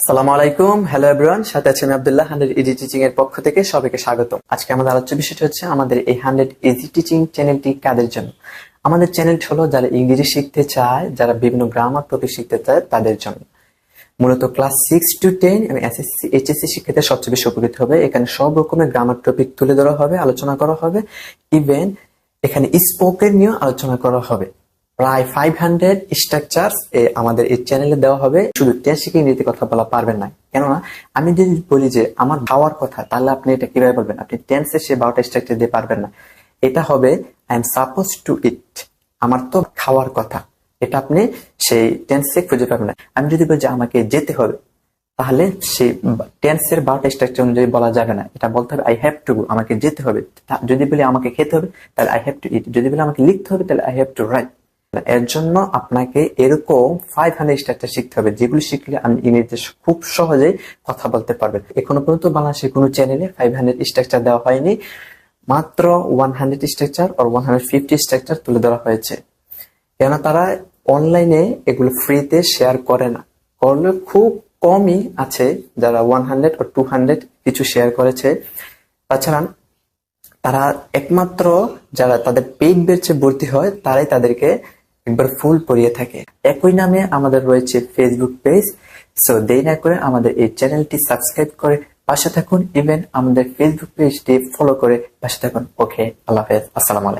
আসসালামু আলাইকুম। Hello everyone সাথে আছি আমি আব্দুল্লাহ হান্ড্রেড ইজি টিচিং এর পক্ষ থেকে সবাইকে স্বাগত আজকে আমাদের আলোচ্য বিষয়টি হচ্ছে আমাদের এই হান্ড্রেড ইজি টিচিং চ্যানেলটি কাদের জন্য? আমাদের চ্যানেলটি হলো যারা ইংরেজি শিখতে চায়, যারা বিভিন্ন গ্রামার টপিক শিখতে চায়, তাদের জন্য। মূলত ক্লাস সিক্স টু টেন এবং এসএসসি এইচএসসি শিক্ষার্থীদের সবচেয়ে বেশি উপকৃত হবে। এখানে সব রকমের গ্রামার টপিক তুলে ধরা হবে, আলোচনা করা হবে। ইভেন এখানে স্পোকেন নিয়েও আলোচনা করা হবে। প্রায় ফাইভ হান্ড্রেড স্ট্রাকচার আমাদের এই চ্যানেলে দেওয়া হবে। শুধু টেন শিখে ইংরেজিতে কথা বলা পারবেন না। কেননা, আমি যদি বলি যে আমার খাওয়ার কথা, তাহলে আপনি এটা কীভাবে বলবেন? আপনি টেন্সে সে বারোটা স্ট্রাকচার দিয়ে পারবেন না। এটা হবে I am suppose to eat আমার তো খাওয়ার কথা। এটা আপনি সেই টেন্সে খুঁজে পাবেন না। আমি যদি বলি যে আমাকে যেতে হবে, তাহলে সেই টেন্সের বারোটা স্ট্রাকচার অনুযায়ী বলা যাবে না। এটা বলতে হবে আই হ্যাভ টু গো আমাকে যেতে হবে। যদি বলি আমাকে খেতে হবে, তাহলে আই হ্যাভ টু ইট যদি বলি আমাকে লিখতে হবে, তাহলে আই হ্যাভ টু রাইট এর জন্য আপনাকে এরকম ফাইভ হান্ড্রেড স্ট্রাকচার শিখতে হবে, যেগুলো শিখলে আপনি ইংরেজিতে খুব সহজেই কথা বলতে পারবেন। এখনও পর্যন্ত বাংলাদেশের কোনো চ্যানেলে ফাইভ হান্ড্রেড স্ট্রাকচার দেওয়া হয়নি। মাত্র one hundred structure one hundred fifty structure তুলে ধরা হয়েছে। কেন তারা অনলাইনে এগুলো ফ্রিতে শেয়ার করে না। করলে খুব কমই আছে যারা ওয়ান হান্ড্রেড ও টু হান্ড্রেড কিছু শেয়ার করেছে। তাছাড়া তারা একমাত্র যারা তাদের পেইড বেচে ভর্তি হয়, তারাই তাদেরকে একবার ফুল পড়িয়ে থাকে। একই নামে আমাদের রয়েছে ফেসবুক পেজ সো দেরি না করে আমাদের এই চ্যানেলটি সাবস্ক্রাইব করে পাশে থাকুন। ইভেন আমাদের ফেসবুক পেজটি ফলো করে পাশে থাকুন। ওকে আল্লাহ হাফেজ। আসসালামু আলাইকুম।